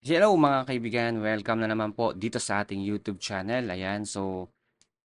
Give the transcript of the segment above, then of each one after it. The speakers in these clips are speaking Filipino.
Hello mga kaibigan, welcome na naman po dito sa ating YouTube channel. Ayan, so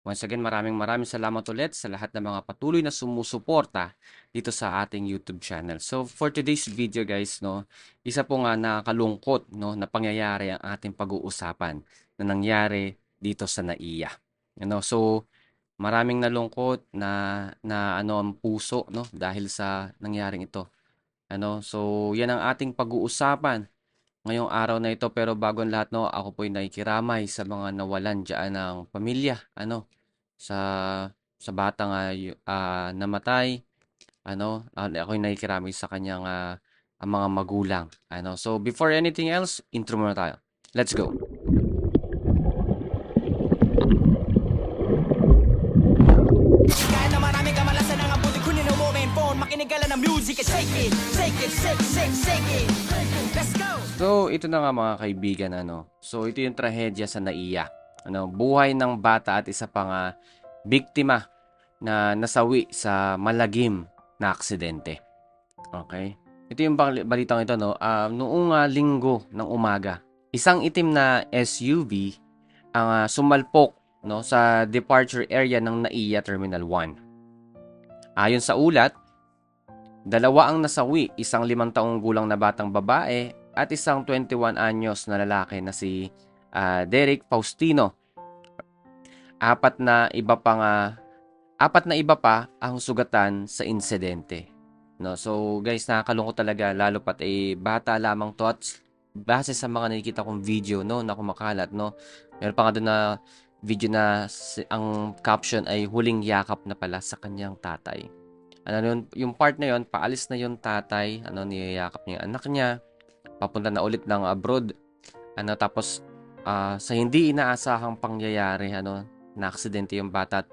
once again maraming maraming salamat ulit sa lahat ng mga patuloy na sumusuporta dito sa ating YouTube channel. So for today's video guys, no, isa po nga nakakalungkot no, na pangyayari ang ating pag-uusapan na nangyari dito sa NAIA. Ano, so maraming nalungkot na na ano ang puso no dahil sa nangyaring ito. Ano, so yan ang ating pag-uusapan ngayong araw na ito. Pero bago ang lahat, no, ako po'y nakikiramay sa mga nawalan diyan ng pamilya, ano, sa sa batang yu- ah, namatay, ano, ah, ako'y nakikiramay sa kanyang ah, ang mga magulang, ano. So before anything else, intro muna tayo. Let's go. Ito na nga mga kaibigan, ano. So ito yung trahedya sa NAIA. Ano, buhay ng bata at isa pang ah, biktima na nasawi sa malagim na aksidente. Okay? Ito yung bal- balitang ito, no? Ah, noong ah, linggo ng umaga, isang itim na SUV ang ah, sumalpok no, sa departure area ng NAIA Terminal 1. Ayon sa ulat, dalawa ang nasawi, isang limang taong gulang na batang babae at isang 21 anyos na lalaki na si ah, Derek Faustino. Apat na iba pang ah, apat na iba pa ang sugatan sa insidente. No, so guys, nakakalungkot talaga lalo pat eh bata lamang to at base sa mga nakikita kong video no na kumakalat no. Meron pa nga doon na video na ang caption ay huling yakap na pala sa kanyang tatay. Ano yun, yung part na yun, paalis na yung tatay, ano niyayakap niya anak niya, papunta na ulit ng abroad. Ano tapos ah, sa hindi inaasahang pangyayari, ano, na aksidente yung bata at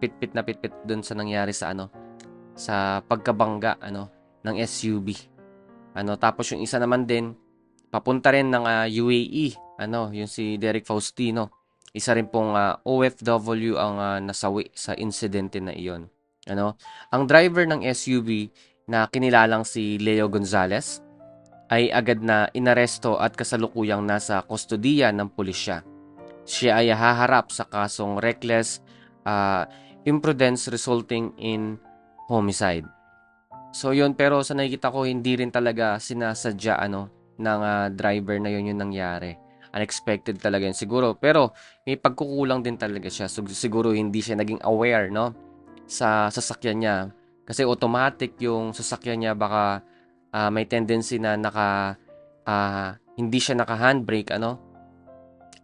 pit-pit na pit-pit dun sa nangyari sa ano sa pagkabangga ano ng SUV. Ano tapos yung isa naman din papunta rin ng ah, UAE, ano, yung si Derek Faustino. Isa rin pong ah, OFW ang ah, nasawi sa insidente na iyon. Ano, ang driver ng SUV na kinilalang si Leo Gonzales ay agad na inaresto at kasalukuyang nasa kustodiya ng pulisya. Siya ay haharap sa kasong reckless ah, imprudence resulting in homicide. So yun, pero sa nakikita ko, hindi rin talaga sinasadya ano, ng ah, driver na yun yung nangyari. Unexpected talaga yun siguro. Pero may pagkukulang din talaga siya. So, siguro hindi siya naging aware no, sa sasakyan niya. Kasi automatic yung sasakyan niya baka ah, may tendency na naka ah, hindi siya naka handbrake ano.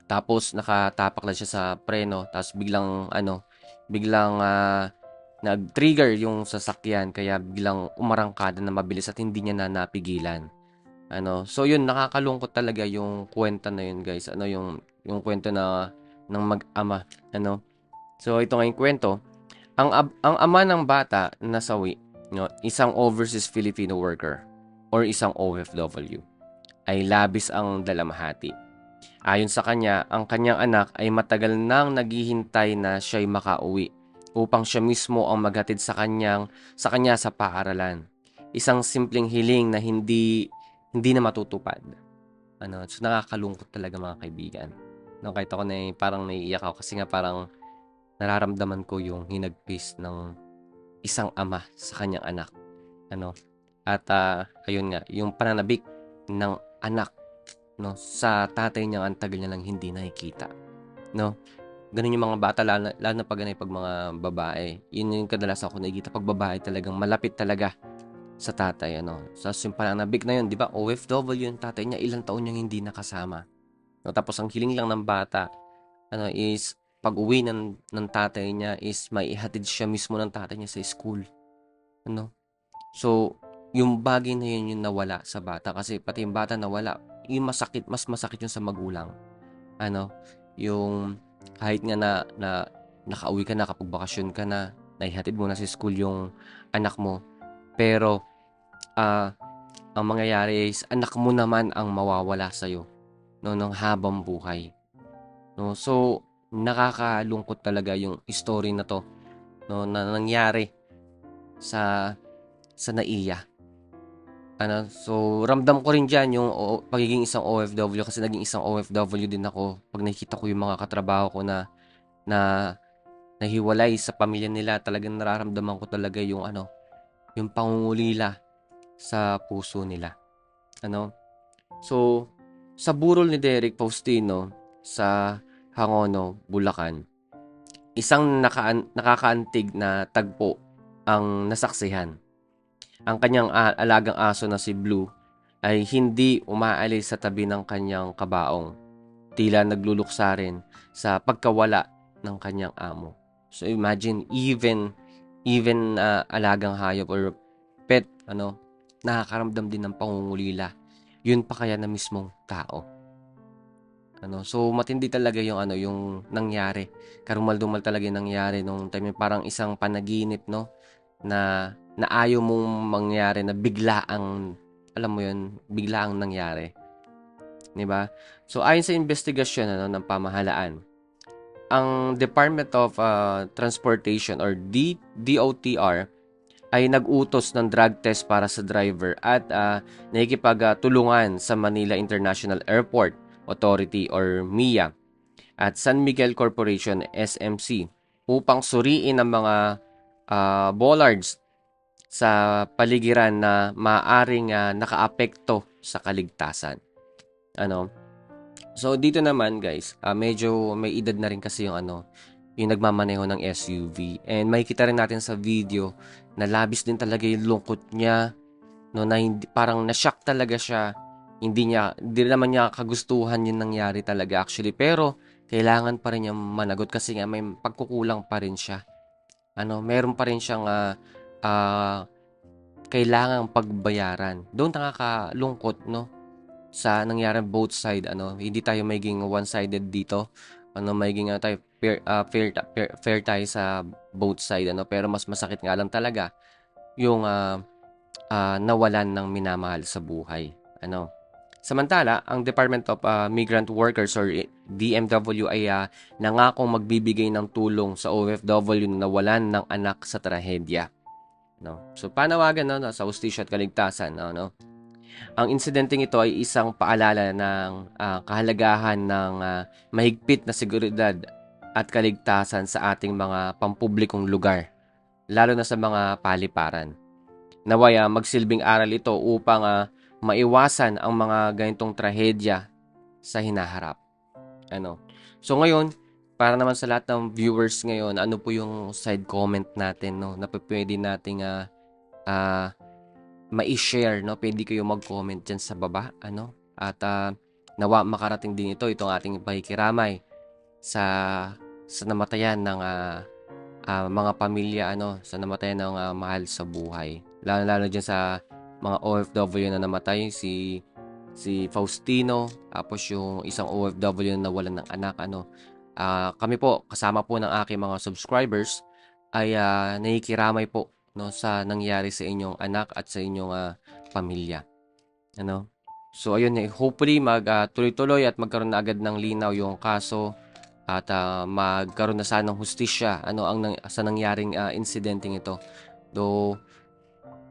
Tapos nakatapak lang siya sa preno, tapos biglang ano, biglang ah, nag-trigger yung sasakyan kaya biglang umarangkada na mabilis at hindi niya na napigilan. Ano, so yun nakakalungkot talaga yung kwento na yun, guys. Ano yung yung kwento na ng mag-ama, ano. So ito nga yung kwento. Ang ang ama ng bata na nasawi, no, isang overseas Filipino worker or isang OFW ay labis ang dalamhati. Ayon sa kanya, ang kanyang anak ay matagal nang naghihintay na siya'y makauwi upang siya mismo ang maghatid sa kanyang sa kanya sa paaralan. Isang simpleng hiling na hindi hindi na matutupad. Ano, so nakakalungkot talaga mga kaibigan. No, kahit ako na parang naiiyak ako kasi nga parang nararamdaman ko yung hinagpis ng isang ama sa kanyang anak. Ano? At ah, ayun nga, yung pananabik ng anak no sa tatay niya ang tagal niya lang hindi nakikita. No? Ganun yung mga bata lalo, lalo na pag, ano, pag mga babae. Yun yung kadalasan ko nakikita pag babae talagang malapit talaga sa tatay ano. Sa yung pananabik na yun, 'di ba? OFW yung tatay niya, ilang taon niyang hindi nakasama. No, tapos ang hiling lang ng bata ano is pag-uwi ng ng tatay niya is maihatid siya mismo ng tatay niya sa school. Ano? So, yung bagay na yun yung nawala sa bata kasi pati yung bata nawala, yung masakit, mas masakit yung sa magulang. Ano? Yung kahit nga na, na nakauwi ka na kapag bakasyon ka na, naihatid mo na sa school yung anak mo, pero ah ang mangyayari is anak mo naman ang mawawala sa iyo no ng habang buhay. No, so nakakalungkot talaga yung story na to no na nangyari sa sa NAIA. Ano, so ramdam ko rin diyan yung o pagiging isang OFW kasi naging isang OFW din ako. 'Pag nakikita ko yung mga katrabaho ko na na nahiwalay sa pamilya nila, talagang nararamdaman ko talaga yung ano, yung pangungulila sa puso nila. Ano? So, sa burol ni Derek Faustino sa Hangono, Bulacan, isang nakaan, nakakaantig na tagpo ang nasaksihan. Ang kanyang alagang aso na si Blue ay hindi umaalis sa tabi ng kanyang kabaong. Tila nagluluksa rin sa pagkawala ng kanyang amo. So imagine even even ah, alagang hayop or pet ano nakakaramdam din ng pangungulila. Yun pa kaya na mismong tao. Ano, so matindi talaga yung ano yung nangyari. Karumal-dumal talaga yung nangyari nung time parang isang panaginip no na na ayaw mong mangyari na bigla ang alam mo yun, bigla ang nangyari. 'Di ba? So ayon sa investigasyon ano ng pamahalaan, ang Department of uh, Transportation or D- DOTR ay nag-utos ng drug test para sa driver at uh, nakikipagtulungan sa Manila International Airport Authority or MIA at San Miguel Corporation SMC upang suriin ang mga uh, bollards sa paligiran na maaring uh, nakaapekto sa kaligtasan. Ano? So dito naman guys, uh, medyo may edad na rin kasi yung ano, yung nagmamaneho ng SUV. And makikita rin natin sa video na labis din talaga yung lungkot niya, no, na hindi, parang na-shock talaga siya. Hindi niya, hindi naman niya kagustuhan yung nangyari talaga actually. Pero, kailangan pa rin niya managot kasi nga may pagkukulang pa rin siya. Ano, meron pa rin siyang uh, uh, kailangang pagbayaran. Doon nakakalungkot, no? Sa nangyari both side, ano, hindi tayo maging one-sided dito. Ano, maging uh, tayo fair, uh, fair, fair, fair tayo sa both side, ano, pero mas masakit nga lang talaga yung uh, uh, nawalan ng minamahal sa buhay. Ano? Samantala, ang Department of uh, Migrant Workers or DMW ay uh, nangakong magbibigay ng tulong sa OFW na nawalan ng anak sa trahedya. No? So, panawagan no, sa hustisya at kaligtasan. No, no? Ang insidenteng ito ay isang paalala ng uh, kahalagahan ng uh, mahigpit na seguridad at kaligtasan sa ating mga pampublikong lugar, lalo na sa mga paliparan. Naway uh, magsilbing aral ito upang uh, maiwasan ang mga ganitong trahedya sa hinaharap. Ano? So ngayon, para naman sa lahat ng viewers ngayon, ano po yung side comment natin no na pwede nating uh, uh, ma-share no? Pwede kayo mag-comment diyan sa baba ano? At uh, nawa makarating din ito itong ating pakikiramay sa sa namatayan ng uh, uh, mga pamilya ano? Sa namatayan ng uh, mahal sa buhay. Lalo lalo diyan sa mga OFW na namatay si si Faustino tapos yung isang OFW na nawalan ng anak ano uh, kami po kasama po ng aking mga subscribers ay uh, nakikiramay po no sa nangyari sa inyong anak at sa inyong uh, pamilya. Ano? So ayun eh, hopefully mag uh, at magkaroon na agad ng linaw yung kaso at uh, magkaroon na sana ng hustisya ano ang nang, sa nangyaring uh, insidenteng ito. Do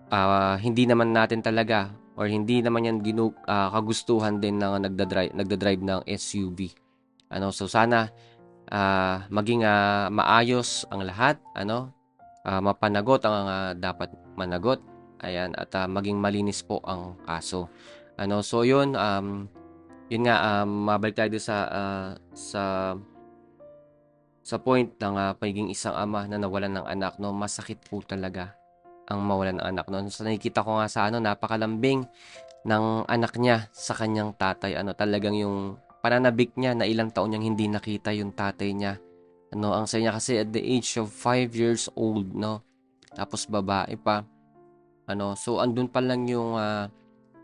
uh, hindi naman natin talaga or hindi naman yan ginu, uh, kagustuhan din ng nagda-drive nagda-drive ng SUV. Ano so sana uh, maging uh, maayos ang lahat ano uh, mapanagot ang uh, dapat managot. Ayan, at uh, maging malinis po ang kaso. Ano, so yun, um, yun nga, um, mabalik tayo sa, uh, sa, sa point ng uh, pagiging isang ama na nawalan ng anak, no, masakit po talaga ang mawalan ng anak. No? So, nakikita ko nga sa ano, napakalambing ng anak niya sa kanyang tatay. Ano, talagang yung pananabik niya na ilang taon niyang hindi nakita yung tatay niya ano, ang saya niya kasi at the age of 5 years old, no? Tapos babae pa. Ano, so andun pa lang yung uh,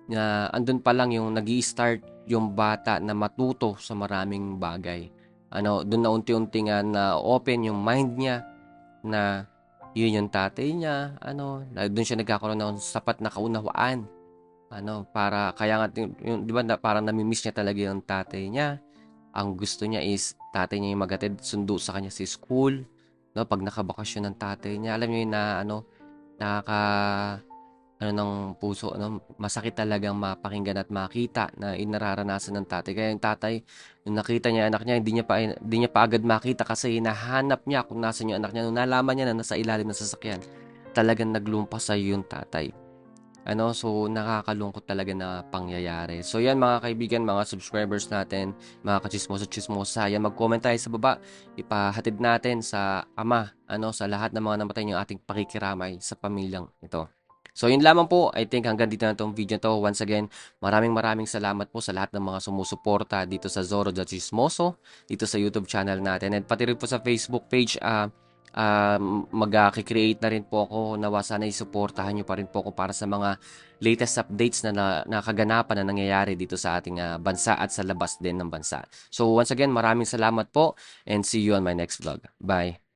na andun pa lang yung nagi start yung bata na matuto sa maraming bagay. Ano, doon na unti-unti nga na open yung mind niya na yun yung tatay niya, ano, doon siya nagkakaroon ng sapat na kaunawaan. Ano, para kaya nga yung, 'di ba, na, parang nami-miss niya talaga yung tatay niya. Ang gusto niya is tatay niya yung magatid sundo sa kanya sa school, no? Pag nakabakasyon ng tatay niya, alam niyo na ano, nakaka ano ng puso ano masakit talagang mapakinggan at makita na inararanasan ng tatay. Kaya yung tatay nung nakita niya anak niya hindi niya pa hindi niya pa agad makita kasi hinahanap niya kung nasaan yung anak niya. Nung nalaman niya na nasa ilalim ng sasakyan, talagang naglumpas sa yung tatay. Ano, so nakakalungkot talaga na pangyayari. So yan mga kaibigan, mga subscribers natin, mga kachismoso chismosa, yan mag-comment tayo sa baba. Ipahatid natin sa ama, ano, sa lahat ng mga namatay yung ating pakikiramay sa pamilyang ito. So yun lamang po, I think hanggang dito na itong video to. Once again, maraming maraming salamat po sa lahat ng mga sumusuporta dito sa Zoro the Chismoso, dito sa YouTube channel natin. And pati rin po sa Facebook page, ah ah, mag-create na rin po ako nawa sana isuportahan nyo pa rin po ako para sa mga latest updates na, na nakaganapan na nangyayari dito sa ating ah, bansa at sa labas din ng bansa. So once again, maraming salamat po and see you on my next vlog. Bye!